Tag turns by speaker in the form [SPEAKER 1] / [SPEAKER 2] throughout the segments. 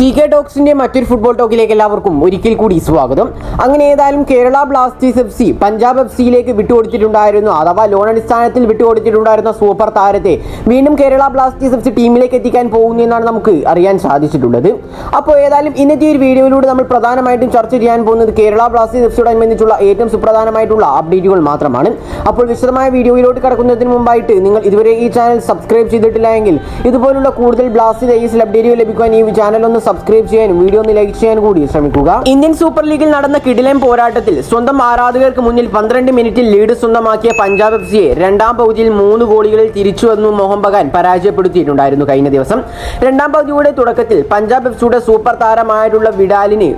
[SPEAKER 1] C K ടോക്സിന്റെ മറ്റൊരു football ടോക്കിലേക്ക് എല്ലാവർക്കും ഒരിക്കൽ കൂടി സ്വാഗതം. അങ്ങനെ ഏതായാലും Kerala Blasters F C Punjab F സിയിലേക്ക് വിട്ടുകൊടുത്തിട്ടുണ്ടായിരുന്നു. അഥവാ ലോൺ അടിസ്ഥാനത്തിൽ വിട്ടുകൊടുത്തിട്ടുണ്ടായിരുന്ന സൂപ്പർ താരത്തെ വീണ്ടും കേരള ബ്ലാസ്റ്റേഴ്സ് എഫ് സി ടീമിലേക്ക് എത്തിക്കാൻ പോകുന്നു എന്നാണ് നമുക്ക് അറിയാൻ സാധിച്ചിട്ടുള്ളത്. അപ്പോൾ ഏതായാലും ഇന്നത്തെ ഒരു വീഡിയോയിലൂടെ നമ്മൾ പ്രധാനമായിട്ടും ചർച്ച ചെയ്യാൻ പോകുന്നത് കേരള ബ്ലാസ്റ്റേഴ്സ് എഫ് സിയോടനുബന്ധിച്ചുള്ള ഏറ്റവും സുപ്രധാനമായിട്ടുള്ള അപ്ഡേറ്റുകൾ മാത്രമാണ്. അപ്പോൾ വിശദമായ വീഡിയോയിലോട്ട് കടക്കുന്നതിന് മുമ്പായിട്ട് നിങ്ങൾ ഇതുവരെ ഈ ചാനൽ സബ്സ്ക്രൈബ് ചെയ്തിട്ടില്ല എങ്കിൽ ഇതുപോലുള്ള കൂടുതൽ ബ്ലാസ്റ്റേഴ്സ് ഐസിൽ അപ്ഡേറ്റുകൾ ലഭിക്കുവാൻ ഈ ചാനൽ ഒന്ന് സബ്സ്ക്രൈബ് ചെയ്യാനും വീഡിയോ ഒന്ന് ലൈക്ക് ചെയ്യാനും കൂടി ശ്രമിക്കുക. ഇന്ത്യൻ സൂപ്പർ ലീഗിൽ നടന്ന കിടിലൻ പോരാട്ടത്തിൽ സ്വന്തം ആരാധകർക്ക് മുന്നിൽ പന്ത്രണ്ട് മിനിറ്റിൽ ലീഡ് സ്വന്തമാക്കിയ പഞ്ചാബ് എഫ് സിയെ രണ്ടാം പകുതിയിൽ മൂന്ന് ഗോളുകളിൽ തിരിച്ചു വന്നു മോഹൻ ബഗാൻ പരാജയപ്പെടുത്തിയിട്ടുണ്ടായിരുന്നു കഴിഞ്ഞ ദിവസം. രണ്ടാം പകുതിയുടെ തുടക്കത്തിൽ പഞ്ചാബ് എഫ് സിയുടെ സൂപ്പർ താരമായിട്ടുള്ള വിഡാലിന്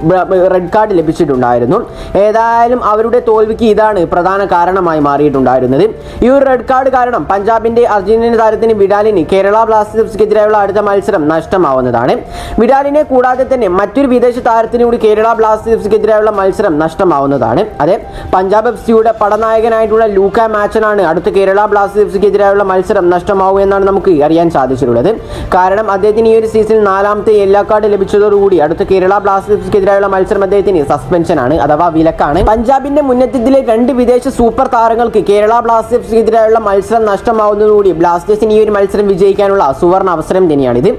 [SPEAKER 1] റെഡ് കാർഡ് ലഭിച്ചിട്ടുണ്ടായിരുന്നു. ഏതായാലും അവരുടെ തോൽവിക്ക് ഇതാണ് പ്രധാന കാരണമായി മാറിയിട്ടുണ്ടായിരുന്നത്. ഈ ഒരു റെഡ് കാർഡ് കാരണം പഞ്ചാബിന്റെ അർജന്റീന താരത്തിന് വിഡാലിന് കേരള ബ്ലാസ്റ്റേഴ്സ് ബ്ലാസ്റ്റേഴ്സിനെതിരെയുള്ള അടുത്ത മത്സരം നഷ്ടമാവുന്നതാണ്. വിഡാലിനെ കൂടാതെ തന്നെ മറ്റൊരു വിദേശ താരത്തിന് കൂടി കേരള ബ്ലാസ്റ്റേഴ്സിനെതിരായുള്ള മത്സരം നഷ്ടമാവുന്നതാണ്. അതെ പഞ്ചാബ് എഫ് സിയുടെ പടനായകനായിട്ടുള്ള ലൂക്ക മാച്ചനാണ് അടുത്ത കേരള ബ്ലാസ്റ്റേഴ്സിനെതിരായുള്ള മത്സരം നഷ്ടമാവുമെന്നാണ് നമുക്ക് അറിയാൻ സാധിച്ചിട്ടുള്ളത്. കാരണം അദ്ദേഹത്തിന് ഈ ഒരു സീസണിൽ നാലാമത്തെ യെല്ലോ കാർഡ് ലഭിച്ചതോടുകൂടി അടുത്ത കേരള ബ്ലാസ്റ്റേഴ്സിനെതിരായുള്ള മത്സരം അദ്ദേഹത്തിന് സസ്പെൻഷൻ ആണ് അഥവാ വിലക്കാണ്. പഞ്ചാബിന്റെ മുന്നേറ്റത്തിലെ രണ്ട് വിദേശ സൂപ്പർ താരങ്ങൾക്ക് കേരള ബ്ലാസ്റ്റേഴ്സിനെതിരായുള്ള മത്സരം നഷ്ടമാവുന്നതോടുകൂടി ബ്ലാസ്റ്റേഴ്സിന് ഈ ഒരു മത്സരം വിജയിക്കാനുള്ള സുവർണ അവസരം തന്നെയാണിത്.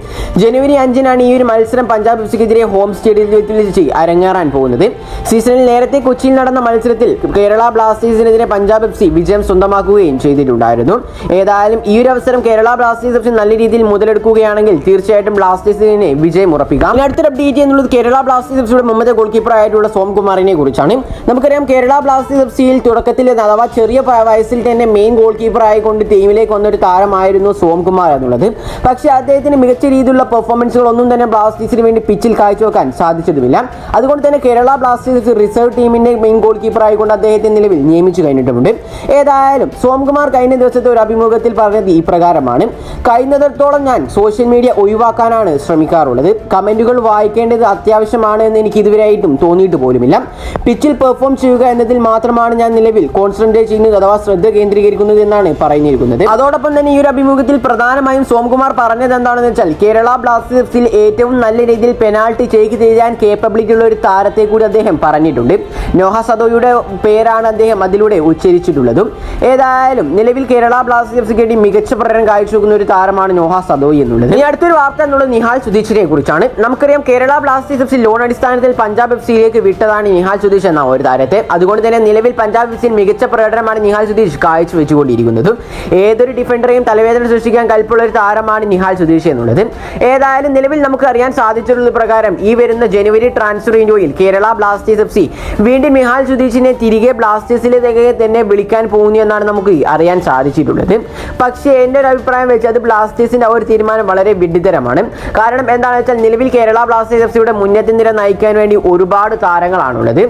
[SPEAKER 1] ജനുവരി അഞ്ചിനാണ് ഈ ഒരു മത്സരം പഞ്ചാബ് എഫ്സിക്കെതിരെ ഹോം സ്റ്റേഡിയത്തിൽ വെച്ച് അരങ്ങേറാൻ പോകുന്നത്. സീസണിൽ നേരത്തെ കൊച്ചിയിൽ നടന്ന മത്സരത്തിൽ കേരള ബ്ലാസ്റ്റേഴ്സിനെതിരെ പഞ്ചാബ് എഫ് സി വിജയം സ്വന്തമാക്കുകയും ചെയ്തിട്ടുണ്ടായിരുന്നു. ഏതായാലും ഈ ഒരു അവസരം കേരള ബ്ലാസ്റ്റേഴ്സ് എഫ് നല്ല രീതിയിൽ മുതലെടുക്കുകയാണെങ്കിൽ തീർച്ചയായിട്ടും ബ്ലാസ്റ്റേഴ്സിനെ വിജയം ഉറപ്പിക്കാം. അടുത്തൊരു അപ്ഡേറ്റ് എന്നുള്ളത് കേരള ബ്ലാസ്റ്റേഴ്സ് എഫ് സിയുടെ മുമ്പത്തെ ഗോൾ കീപ്പർ ആയിട്ടുള്ള സോംകുമാറിനെ കുറിച്ചാണ്. നമുക്കറിയാം കേരള ബ്ലാസ്റ്റേഴ്സ് എഫ് സിയിൽ തുടക്കത്തിൽ അഥവാ ചെറിയ വയസ്സിൽ തന്നെ മെയിൻ ഗോൾ കീപ്പർ ആയിക്കൊണ്ട് ടീമിലേക്ക് വന്ന ഒരു താരമായിരുന്നു സോംകുമാർ എന്നുള്ളത്. പക്ഷേ അദ്ദേഹത്തിന് മികച്ച രീതിയിലുള്ള പെർഫോമൻസുകൾ ഒന്നും തന്നെ ബ്ലാസ്റ്റേഴ്സിന് വേണ്ടി പിച്ചിൽ കാഴ്ചവെക്കാൻ സാധിച്ചതുമില്ല. അതുകൊണ്ട് തന്നെ കേരള ബ്ലാസ്റ്റേഴ്സ് റിസർവ് ടീമിന്റെ മെയിൻ ഗോൾ കീപ്പർ ആയിക്കൊണ്ട് അദ്ദേഹത്തെ നിലവിൽ നിയമിച്ചു കഴിഞ്ഞിട്ടുമുണ്ട് ഏതായാലും സോംകുമാർ കഴിഞ്ഞ ദിവസത്തെ ഒരു അഭിമുഖത്തിൽ പറഞ്ഞത് ഈ പ്രകാരമാണ്. കഴിയുന്നിടത്തോളം ഞാൻ സോഷ്യൽ മീഡിയ ഒഴിവാക്കാനാണ് ശ്രമിക്കാറുള്ളത്. കമന്റുകൾ വായിക്കേണ്ടത് അത്യാവശ്യമാണ് എന്ന് എനിക്ക് ഇതുവരെയായിട്ടും തോന്നിയിട്ട് പോലുമില്ല. പിച്ചിൽ പെർഫോം ചെയ്യുക എന്നതിൽ മാത്രമാണ് ഞാൻ നിലവിൽ കോൺസെൻട്രേറ്റ് ചെയ്യുന്നത് അഥവാ ശ്രദ്ധ കേന്ദ്രീകരിക്കുന്നത് എന്നാണ് പറഞ്ഞിരിക്കുന്നത്. അതോടൊപ്പം തന്നെ ഈ ഒരു അഭിമുഖത്തിൽ പ്രധാനമായും സോംകുമാർ പറഞ്ഞത് എന്താണെന്ന് വെച്ചാൽ കേരള ബ്ലാസ്റ്റേഴ്സിൽ ഏറ്റവും നല്ല രീതിയിൽ പെനാൾട്ടി ചേക്ക് ചെയ്യാൻ കേപ്പബിലിറ്റി ഉള്ള ഒരു താരത്തെ കൂടി അദ്ദേഹം പറഞ്ഞിട്ടുണ്ട്. നോഹ സദോയുടെ പേരാണ് അദ്ദേഹം അതിലൂടെ ഉച്ചരിച്ചിട്ടുള്ളതും. ഏതായാലും നിലവിൽ കേരള ബ്ലാസ്റ്റേഴ്സിന് വേണ്ടി മികച്ച പ്രകടനം കാഴ്ചവെക്കുന്ന ഒരു താരമാണ് നോഹ സദോയി എന്നുള്ളത്. ഇനി അടുത്തൊരു വാർത്ത എന്നുള്ളത് നിഹാൽ സുധീഷിനെ കുറിച്ചാണ്. നമുക്കറിയാം കേരള ബ്ലാസ്റ്റേഴ്സ് എഫ് ലോൺ അടിസ്ഥാനത്തിൽ പഞ്ചാബ് എഫ് സിയിലേക്ക് വിട്ടതാണ് നിഹാൽ സുധീഷ് എന്ന ഒരു താരത്തെ. അതുകൊണ്ട് തന്നെ നിലവിൽ പഞ്ചാബ് എഫ് സിയിൽ മികച്ച പ്രകടനമാണ് നിഹാൽ സുധീഷ് കാഴ്ചവെച്ചുകൊണ്ടിരിക്കുന്നതും. ഏതൊരു ഡിഫൻഡറെയും തലവേദന സൃഷ്ടിക്കാൻ കൽപ്പുള്ള ഒരു താരമാണ് നിഹാൽ സുധീഷ് എന്നുള്ളത്. ഏതായാലും നിലവിൽ നമുക്ക് അറിയാൻ സാധിച്ചിട്ടുള്ള പ്രകാരം ഈ വരുന്ന ജനുവരി ട്രാൻസ്ഫർ വിൻഡോയിൽ കേരള ബ്ലാസ്റ്റേഴ്സ് എഫ് സി വീണ്ടും മിഹാൽ സുധീഷിനെ തിരികെ ബ്ലാസ്റ്റേഴ്സിലേക്ക് തന്നെ വിളിക്കാൻ പോകുന്നു എന്നാണ് നമുക്ക് അറിയാൻ സാധിച്ചിട്ടുള്ളത്. പക്ഷേ എന്റെ ഒരു അഭിപ്രായം വെച്ച് അത് ബ്ലാസ്റ്റേഴ്സിന്റെ ആ ഒരു തീരുമാനം വളരെ വിഡിതരമാണ് കാരണം എന്താണെന്ന് വെച്ചാൽ നിലവിൽ കേരള ബ്ലാസ്റ്റേഴ്സ് എഫ് സിയുടെ മുന്നേറ്റ നിര നയിക്കാൻ വേണ്ടി ഒരുപാട് താരങ്ങളാണുള്ളത്.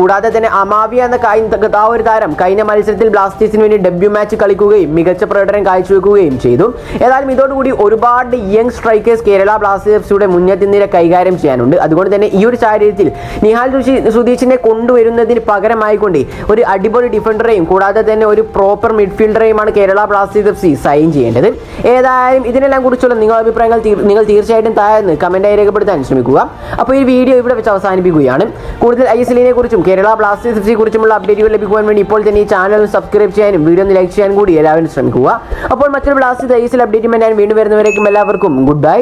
[SPEAKER 1] കൂടാതെ തന്നെ അമാവിയ എന്ന ആ ഒരു താരം കഴിഞ്ഞ മത്സരത്തിൽ ബ്ലാസ്റ്റേഴ്സിന് വേണ്ടി ഡെബ്യൂ മാച്ച് കളിക്കുകയും മികച്ച പ്രകടനം കാഴ്ചവെക്കുകയും ചെയ്തു. ഏതായാലും ഇതോടുകൂടി ഒരുപാട് young strikers Kerala Blasters F സിയുടെ മുന്നേറ്റ നിര കൈകാര്യം ചെയ്യാനുണ്ട്. അതുകൊണ്ട് തന്നെ ഈ ഒരു സാഹചര്യത്തിൽ നിഹാൽ ഋഷി സുധീഷിനെ കൊണ്ടുവരുന്നതിന് പകരമായിക്കൊണ്ട് ഒരു അടിപൊളി ഡിഫൻഡറെയും കൂടാതെ തന്നെ ഒരു proper മിഡ്ഫീൽഡറെയുമാണ് Kerala Blasters F C sign ചെയ്യേണ്ടത്. ഏതായാലും ഇതിനെല്ലാം കുറിച്ചുള്ള നിങ്ങളുടെ അഭിപ്രായങ്ങൾ നിങ്ങൾ തീർച്ചയായിട്ടും താഴ്ന്ന് കമന്റായി രേഖപ്പെടുത്താൻ ശ്രമിക്കുക. അപ്പോൾ ഈ വീഡിയോ ഇവിടെ വെച്ച് അവസാനിപ്പിക്കുകയാണ്. കൂടുതൽ ഐ എസ് എല്ലിനെ കുറിച്ചും കേരള ബ്ലാസ്റ്റേഴ്സ് എഫ് സി കുറിച്ചുമുള്ള അപ്ഡേറ്റുകൾ ലഭിക്കുവാൻ വേണ്ടി ഇപ്പോൾ തന്നെ ഈ ചാനൽ സബ്സ്ക്രൈബ് ചെയ്യാനും വീഡിയോ ഒന്ന് ലൈക്ക് ചെയ്യാനും കൂടി എല്ലാവരും ശ്രമിക്കുക. അപ്പോൾ മറ്റൊരു ബ്ലാസ്റ്റേഴ്സ് ഐ എസ് എൽ അപ്ഡേറ്റുമായി ഞാൻ വീണ്ടും വരുന്നവരേക്കും എല്ലാവർക്കും ഗുഡ് ബൈ